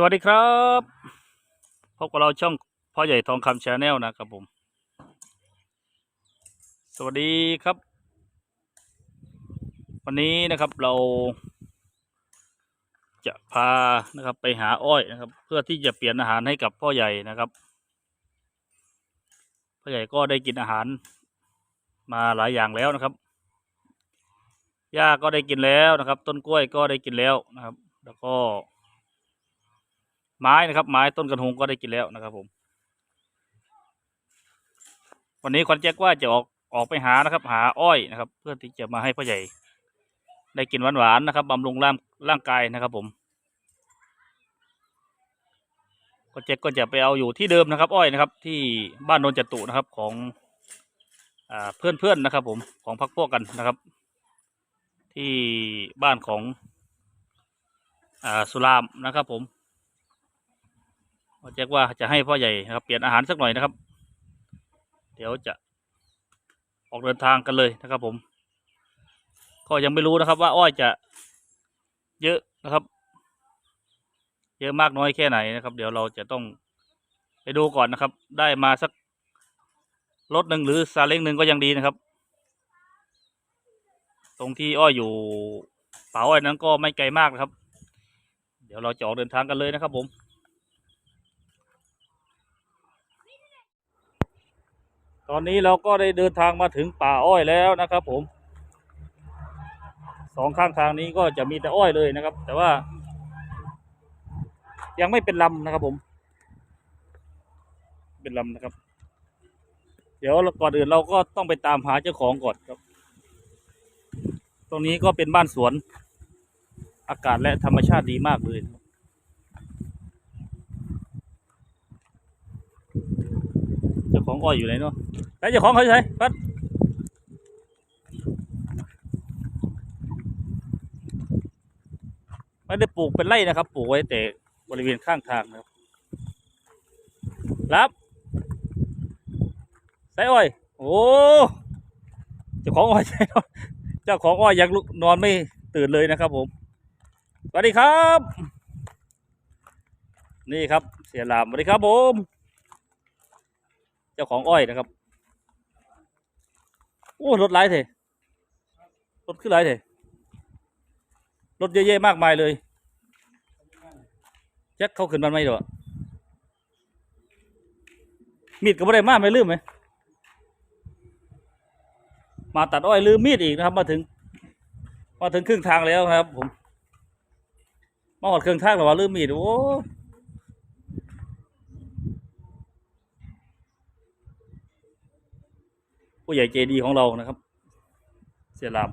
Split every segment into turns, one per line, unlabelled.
สวัสดีครับพบกับเราช่องพ่อใหญ่ทองคำชาแนลนะครับผม สวัสดีครับ วันนี้นะครับเรา จะพานะครับไปหาอ้อยนะครับ เพื่อที่จะเปลี่ยนอาหารให้กับพ่อใหญ่นะครับพ่อใหญ่ก็ได้กินอาหารมาหลายอย่างแล้วนะครับหญ้าก็ได้กินแล้วนะครับ ต้นกล้วยก็ได้กินแล้วนะครับ แล้วก็ ไม้นะครับ ไม้ต้นกระหงก็ได้กินแล้วนะครับผม วันนี้คอนแจ็คว่าจะออกออกไปหานะครับ หาอ้อยนะครับ เพื่อที่จะมาให้พ่อใหญ่ ได้กินหวานๆนะครับบำรุงร่างร่างกายนะครับ ผมคอนแจ็คก็จะไปเอาอยู่ที่เดิมนะครับ อ้อยนะครับ ที่บ้านโนนจตุนะครับของอ่าเพื่อนๆนะครับ ผมของพักพวกกันนะครับ ที่บ้านของอสุรามนะครับผม แจ็คว่าจะให้พ่อใหญ่นะครับ เปลี่ยนอาหารสักหน่อยนะครับ เดี๋ยวจะออกเดินทางกันเลยนะครับ ผม ก็ยังไม่รู้นะครับ ว่าอ้อยจะเยอะนะครับ เยอะมากน้อยแค่ไหนนะครับ เดี๋ยวเราจะต้องไปดูก่อนนะครับ ได้มาสักรถหนึ่งหรือซาเล้งหนึ่งก็ยังดีนะครับ ตรงที่อ้อยอยู่ป่าอ้อยนั้นก็ไม่ไกลมากนะครับ เดี๋ยวเราจะออกเดินทางกันเลยนะครับผม ตอนนี้เราก็ได้เดินทางมาถึงป่าอ้อยแล้วนะครับ ผมสองข้างทางนี้ก็จะมีแต่อ้อยเลยนะครับ แต่ว่า ยังไม่เป็นลำนะครับผม เป็นลำนะครับ เดี๋ยวก่อนอื่นเราก็ต้องไปตามหาเจ้าของก่อนครับ ตรงนี้ก็เป็นบ้านสวน อากาศและธรรมชาติดีมากเลยครับ เจ้า ของอ้อยอยู่ไหนเนาะไปเจ้าของเขาอยู่ไหนพัดไม่ได้ปลูกเป็นไร่นะครับ ปลูกไว้แต่บริเวณข้างทางนะครับรับใส่อ้อย โอ้เจ้าของอ้อยใช่เจ้าของอ้อยยังลุกนอนไม่ตื่นเลยนะครับผมสวัสดีครับ นี่ครับ เสียหลามสวัสดีครับผม เจ้าของอ้อยนะครับ โอ้รถไล่เถอะรถขึ้นไล่เถอะรถเยอะแยะมากมายเลยแจ็คเขาขึ้นมันไหมเดี๋ยมีดก็ไม่ได้มากไม่ลืมไหมมาตัดอ้อยลืมมีดอีกนะครับ มาถึง มาถึงครึ่งทางแล้วครับ ผมมาหอดเครึ่องทางแล้วว่าลืมมีดโอ้ ผู้ใหญ่ใจดีของเรานะครับ เสียหลาม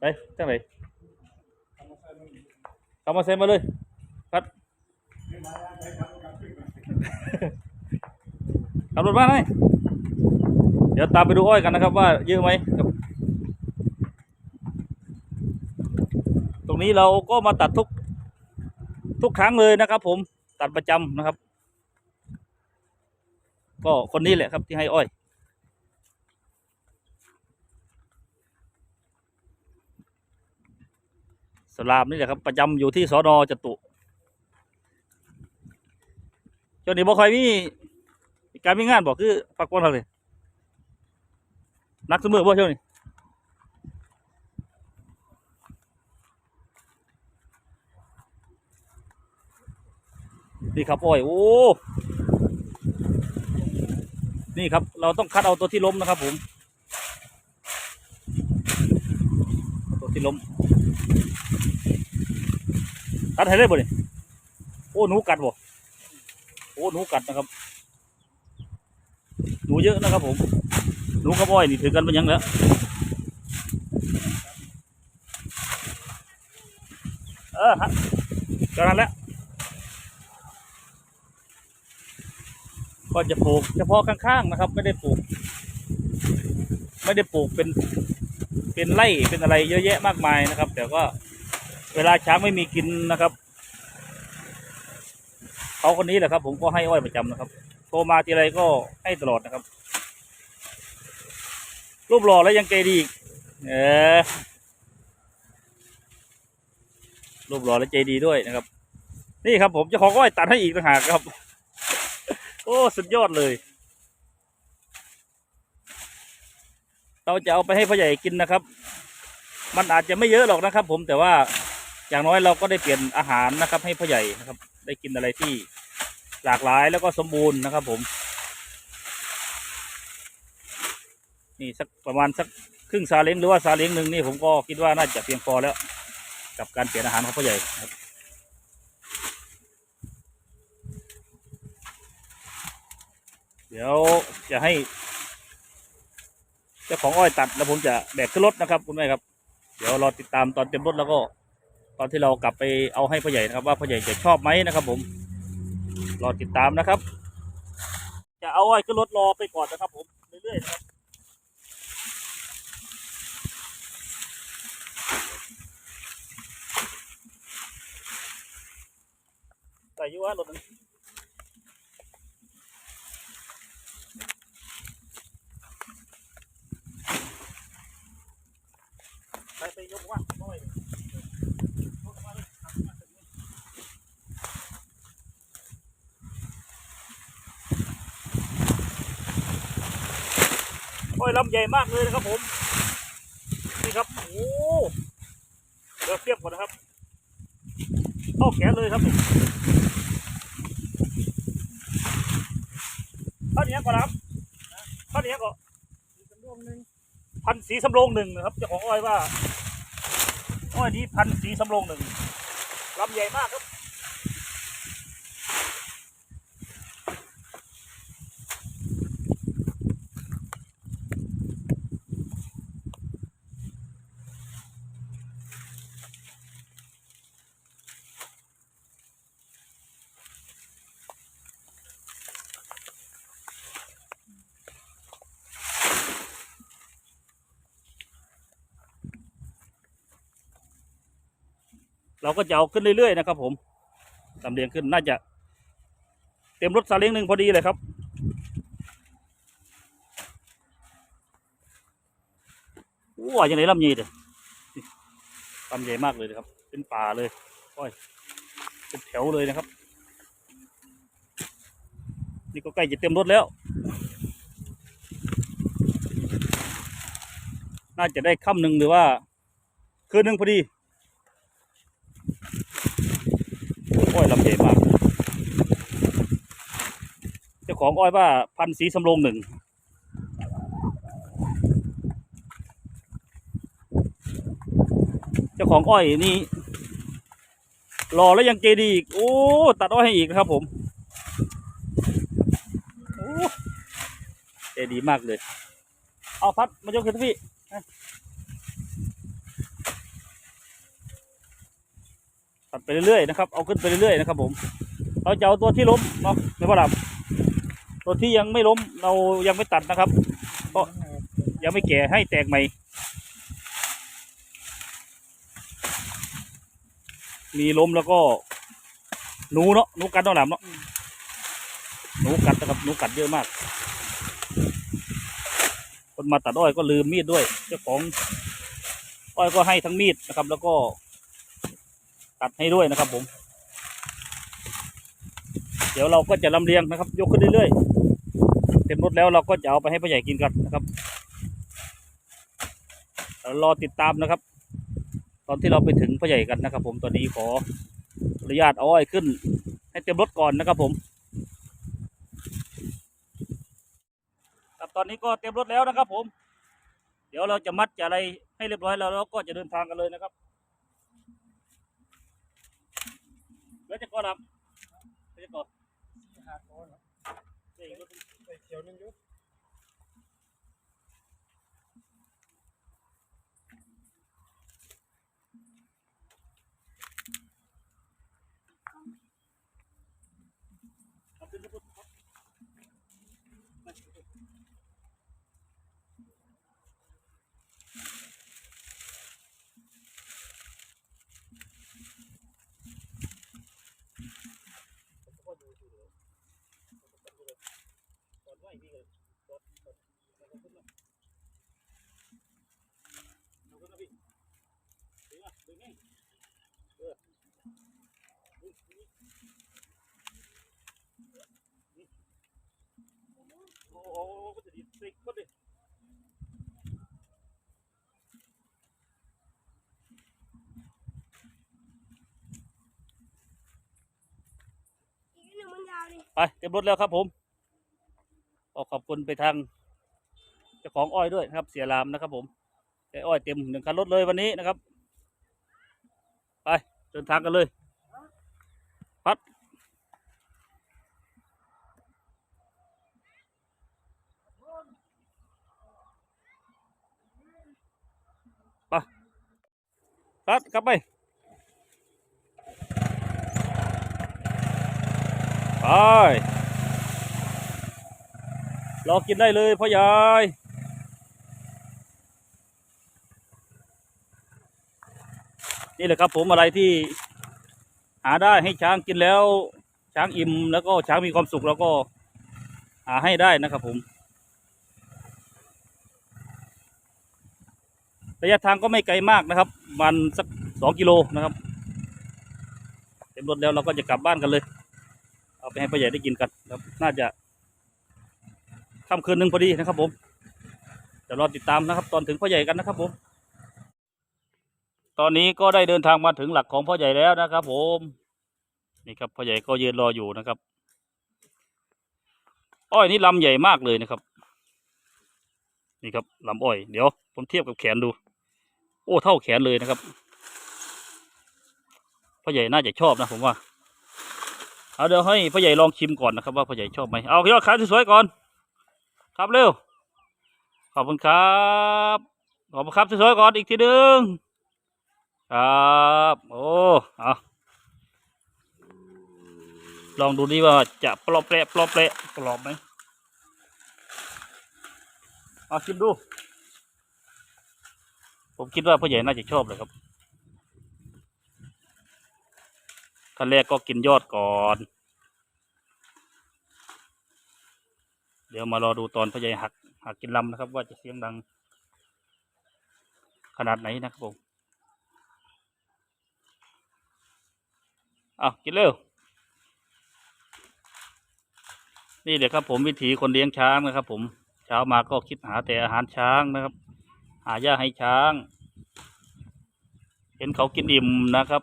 ไปจังไหนกลับมาเซ็นมาเลยครับขับรถมาหน่อยเดี๋ยวตามไปดูอ้อยกันนะครับ ว่าเยอะไหมตรงนี้เราก็มาตัดทุกทุกครั้งเลยนะครับ ผมตัดประจำนะครับ ก็คนนี้แหละครับที่ให้อ้อย สลามนี่แหละครับ ประจำอยู่ที่สอนอจตุจนนี้บ่ค่อยมีการมีงานบอกคือพักวันเขาเลยนักเสมอบ่ช่วงนี้นี่ครับอ้อย โอ้ นี่ครับ เราต้องคัดเอาตัวที่ล้มนะครับ ผมตัวที่ล้มตัดให้เลยบ่เนี่ยโอ้หนูกัดบ่โอ้หนูกัดนะครับ หนูเยอะนะครับ ผม หนูกระบอยนี่ถือกันเป็นยังแล้วเออฮะจานั้นแล้ว ก็จะปลูกเฉพาะข้างๆนะครับ ไม่ได้ปลูก ไม่ได้ปลูกเป็นเป็นไร่เป็นอะไรเยอะแยะมากมายนะครับ แต่ก็เวลาช้างไม่มีกินนะครับเขาคนนี้แหละครับ ผมก็ให้อ้อยประจำนะครับโทรมาทีไรก็ให้ตลอดนะครับ รูปหล่อแล้วยังเกดีอีกเออรูปหล่อและใจดีด้วยนะครับ นี่ครับผมจ้าขออ้อยตัดให้อีกต่างหากครับ โอ้สุดยอดเลย เราจะเอาไปให้พ่อใหญ่กินนะครับ มันอาจจะไม่เยอะหรอกนะครับ ผมแต่ว่าอย่างน้อยเราก็ได้เปลี่ยนอาหารนะครับ ให้พ่อใหญ่นะครับ ได้กินอะไรที่หลากหลายแล้วก็สมบูรณ์นะครับ ผม นี่สักประมาณสักครึ่งซาเล้งหรือว่าซาเล้งหนึ่งนี่ผมก็คิดว่าน่าจะเพียงพอแล้ว กับการเปลี่ยนอาหารของพ่อใหญ่ครับ เดี๋ยวจะให้เจ้าของอ้อยตัดแล้วผมจะแบกขึ้นรถนะครับคุณแม่ครับ เดี๋ยวรอติดตามตอนเต็มรถแล้วก็ ตอนที่เรากลับไปเอาให้พ่อใหญ่นะครับ ว่าพ่อใหญ่จะชอบไหมนะครับ ผม รอติดตามนะครับ จะเอาอ้อยขึ้นรถรอไปก่อนนะครับ ผมเรื่อยๆนะครับใส่อยูว่ารถนั้นไปไปยกว่าน้อยยกมาเลยทำมาถึงนี่ โอ้ยลำใหญ่มากเลยนะครับผม นี่ครับ โอ้เดี๋ยวเทียบก่อนนะครับเข้าแขนเลยครับนี่านียวก่อนครับข้าวเหนียวก่อนพันสีสำโรงหนึ่งนะครับเจ้าของอ้อยว่า อ้อยนี้พันสีสำโรงหนึ่งลำใหญ่มากครับ เราก็จะเอาขึ้นเรื่อยๆนะครับ ผมลำเลียงขึ้นน่าจะ เต็มรถซาเล้งหนึ่งพอดีเลยครับว้าอย่างไรลำใหญ่เด้อลำใหญ่มากเลยนะครับ เป็นป่าเลยอ้อยเป็นแถวเลยนะครับ นี่ก็ใกล้จะเต็มรถแล้ว น่าจะได้ค่ำหนึ่งหรือว่าคืนหนึ่งพอดี อ้อยลำใหญ่มากเจ้าของอ้อยว่าพันสีสำโรงหนึ่งเจ้าของอ้อยนี่รอแล้วยังเจดีอีก โอ้ ตัดอ้อยให้อีกนะครับผมโอ้เจดีมากเลย เอาพัดมายกขึ้นพี่ ตัดไปเรื่อยๆนะครับ เอาขึ้นไปเรื่อยๆนะครับ ผม เราจะเอาตัวที่ล้มเนาะไม่ว่าดับตัวที่ยังไม่ล้มเรายังไม่ตัดนะครับ เพราะยังไม่แก่ให้แตกใหม่ มีล้มแล้วก็หนูเนาะหนูกัดต้องหลามเนาะหนูกัดนะครับหนูกัดเยอะมาก คนมาตัดอ้อยก็ลืมมีดด้วย เจ้าของอ้อยก็ให้ทั้งมีดนะครับ แล้วก็ ตัดให้ด้วยนะครับผม เดี๋ยวเราก็จะลำเลียงนะครับ ยกขึ้นเรื่อยๆ เต็มรถแล้วเราก็จะเอาไปให้พ่อใหญ่กินกันนะครับเดี๋ยวรอติดตามนะครับ ตอนที่เราไปถึงพ่อใหญ่กันนะครับ ผมตอนนี้ขออนุญาตเอาอ้อยขึ้น ให้เต็มรถก่อนนะครับผมครับตอนนี้ก็เต็มรถแล้วนะครับ ผม เดี๋ยวเราจะมัดจะอะไรให้เรียบร้อยแล้วเราก็จะเดินทางกันเลยนะครับ แล้วจะก่อนรับแล้วจะก่อน
หาก้อน
เดี๋ยวรถ
ใส่เขียวนึงอยุบ
ครับขึ้นรถครับผมก็ดูดูเลยผมก็ดูเลยก่อนไหวนี่เลย ไปเต็มรถแล้วครับผมก็ขอบคุณไปทางเจ้าของอ้อยด้วยนะครับ เสียรามนะครับ ผมได้อ้อยเต็มหนึ่งคันรถเลยวันนี้นะครับ ไปเดินทางกันเลยพัดไปพัดกลับไป ไปรอกินได้เลยพ่อใหญ่นี่แหละครับผมอะไรที่หาได้ให้ช้างกินแล้ว ช้างอิ่มแล้วก็ช้างมีความสุขแล้วก็หาให้ได้นะครับผมระยะทางก็ไม่ไกลมากนะครับประมันสักสองกิโลนะครับ เต็มรถแล้วเราก็จะกลับบ้านกันเลย ไปให้พ่อใหญ่ได้กินกันครับ น่าจะค่ำคืนหนึ่งพอดีนะครับ ผมจะรอติดตามนะครับ ตอนถึงพ่อใหญ่กันนะครับ ผม ตอนนี้ก็ได้เดินทางมาถึงหลักของพ่อใหญ่แล้วนะครับ ผมนี่ครับพ่อใหญ่ก็ยืนรออยู่นะครับ อ้อยนี่ลำใหญ่มากเลยนะครับ นี่ครับลำอ้อย เดี๋ยว ผมเทียบกับแขนดู โอ้เท่าแขนเลยนะครับพ่อใหญ่น่าจะชอบนะผมว่า เอาเดี๋ยวให้พ่อใหญ่ลองชิมก่อนนะครับว่าพ่อใหญ่ชอบไหมเอายอดขายสวยๆก่อน ครับเร็ว ขอบคุณครับขอบคุณครับสวยๆก่อนอีกทีหนึ่งครับโอ้เอาลองดูดิว่าจะปลอบแปะปลอบแปะกรอบไหมเอาชิมดู ผมคิดว่าพ่อใหญ่น่าจะชอบเลยครับ ขั้นแรกก็กินยอดก่อน เดี๋ยวมารอดูตอนพ่อใหญ่หักหักกินลำนะครับ ว่าจะเสียงดัง ขนาดไหนนะครับผมเอากินเร็วนี่เลยวครับผมวิถีคนเลี้ยงช้างนะครับ ผมเช้ามาก็คิดหาแต่อาหารช้างนะครับ หาหญ้าให้ช้าง เห็นเขากินอิ่มนะครับ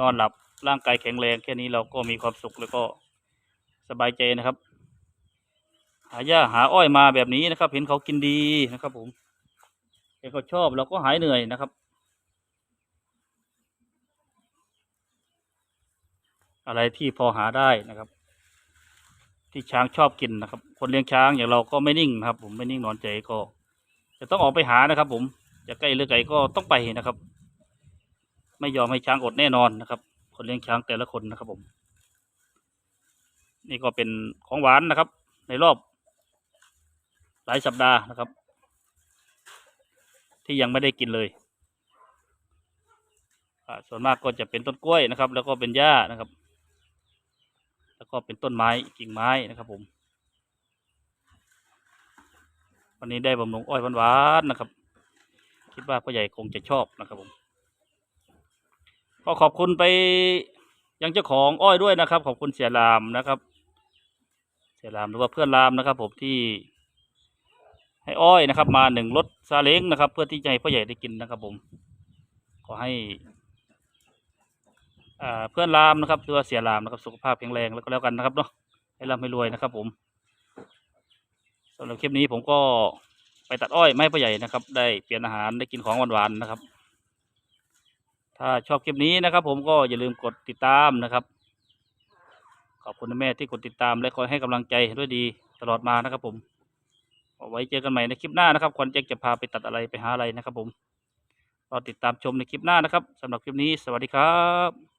นอนหลับร่างกายแข็งแรงแค่นี้เราก็มีความสุขแล้วก็สบายใจนะครับ หาหญ้าหาอ้อยมาแบบนี้นะครับ เห็นเขากินดีนะครับ ผมเห็นเขาชอบเราก็หายเหนื่อยนะครับอะไรที่พอหาได้นะครับ ที่ช้างชอบกินนะครับ คนเลี้ยงช้างอย่างเราก็ไม่นิ่งนะครับ ผมไม่นิ่งนอนใจก็ จะต้องออกไปหานะครับ ผมจะใกล้หรือไกลก็ต้องไปนะครับ ไม่ยอมให้ช้างอดแน่นอนนะครับ คนเลี้ยงช้างแต่ละคนนะครับผม นี่ก็เป็นของหวานนะครับ ในรอบหลายสัปดาห์นะครับ ที่ยังไม่ได้กินเลยส่วนมากก็จะเป็นต้นกล้วยนะครับ แล้วก็เป็นหญ้านะครับ แล้วก็เป็นต้นไม้กิ่งไม้นะครับผม วันนี้ได้บำรุงอ้อยหวานๆนะครับ คิดว่าพ่อใหญ่คงจะชอบนะครับผม ก็ขอบคุณไปยังเจ้าของอ้อยด้วยนะครับ ขอบคุณเสียรามนะครับ เสียรามหรือว่าเพื่อนรามนะครับ ผมที่ ให้อ้อยนะครับ มาหนึ่งรถซาเล้งนะครับ เพื่อที่จะให้พ่อใหญ่ได้กินนะครับ ผม ขอให้อ่าเพื่อนรามนะครับหรือว่าเสียรามนะครับ สุขภาพแข็งแรงแล้วก็แล้วกันนะครับเนาะให้ร่ำให้รวยนะครับ ผมสำหรับคลิปนี้ผมก็ไปตัดอ้อยไม่ให้พ่อใหญ่นะครับ ได้เปลี่ยนอาหารได้กินของหวานๆนะครับ ถ้าชอบคลิปนี้นะครับ ผมก็อย่าลืมกดติดตามนะครับ ขอบคุณแม่ที่กดติดตามและคอยให้กำลังใจด้วยดีตลอดมานะครับ ผมเอาไว้เจอกันใหม่ในคลิปหน้านะครับควันแจ็คจะพาไปตัดอะไรไปหาอะไรนะครับ ผมรอติดตามชมในคลิปหน้านะครับสำหรับคลิปนี้ สวัสดีครับ